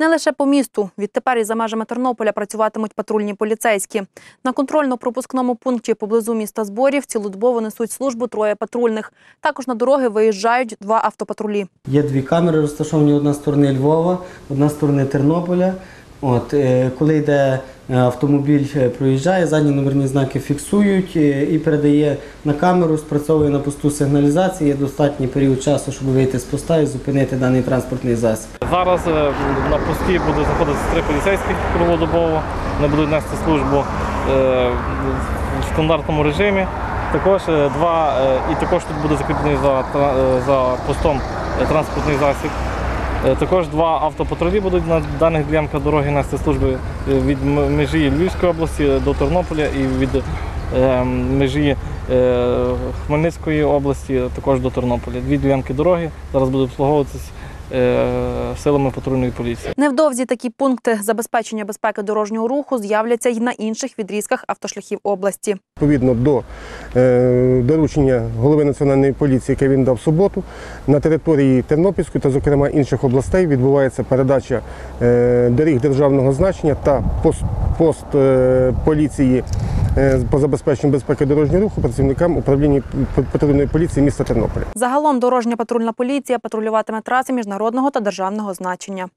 Не лише по місту. Відтепер і за межами Тернополя працюватимуть патрульні поліцейські. На контрольно-пропускному пункті поблизу міста Зборів цілодобово несуть службу троє патрульних. Також на дороги виїжджають два автопатрулі. Є дві камери розташовані одна з сторони Львова, одна з сторони Тернополя. От, е, коли йде е, автомобіль, е, проїжджає, задні номерні знаки фіксують і передає на камеру, спрацьовує на посту сигналізації. Є достатній період часу, щоб вийти з поста і зупинити даний транспортний засіб. Зараз на пості будуть знаходитися три поліцейських круглодобово, вони будуть нести службу в стандартному режимі. Також два, і також тут буде закріплений за, за постом транспортний засіб. Е, Також два автопатрулі будуть на даних ділянках дороги нести служби е, від межі Львівської області до Тернополя і від е, межі Хмельницької області також до Тернополя. Дві ділянки дороги зараз будуть обслуговуватися силами патрульної поліції. Невдовзі такі пункти забезпечення безпеки дорожнього руху з'являться й на інших відрізках автошляхів області. Відповідно до е, доручення голови національної поліції, яке він дав суботу, на території Тернопільської та, зокрема, інших областей відбувається передача е, доріг державного значення та пост, пост е, поліції е, по забезпеченню безпеки дорожнього руху працівникам управління патрульної поліції міста Тернополя. Загалом дорожня патрульна поліція патрулюватиме траси міжнародного та державного значення.